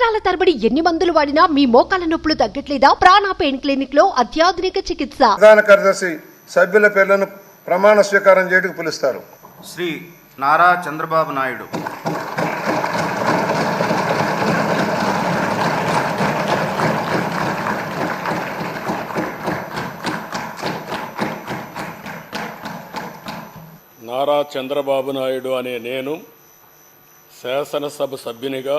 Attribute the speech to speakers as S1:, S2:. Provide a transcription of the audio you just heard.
S1: సంవత్సరాల తరబడి ఎన్ని మందులు వాడినా మీ మోకాల నొప్పులు తగ్గట్లేదా? ప్రాణ పెయిన్ క్లినిక్లో అత్యాధునిక చికిత్స.
S2: ప్రధాన కార్యదర్శి సభ్యుల పేర్లను ప్రమాణ స్వీకారం చేయడానికి పిలుస్తారు.
S3: శ్రీ నారా చంద్రబాబు నాయుడు.
S4: నారా చంద్రబాబు నాయుడు అనే నేను శాసనసభ సభ్యునిగా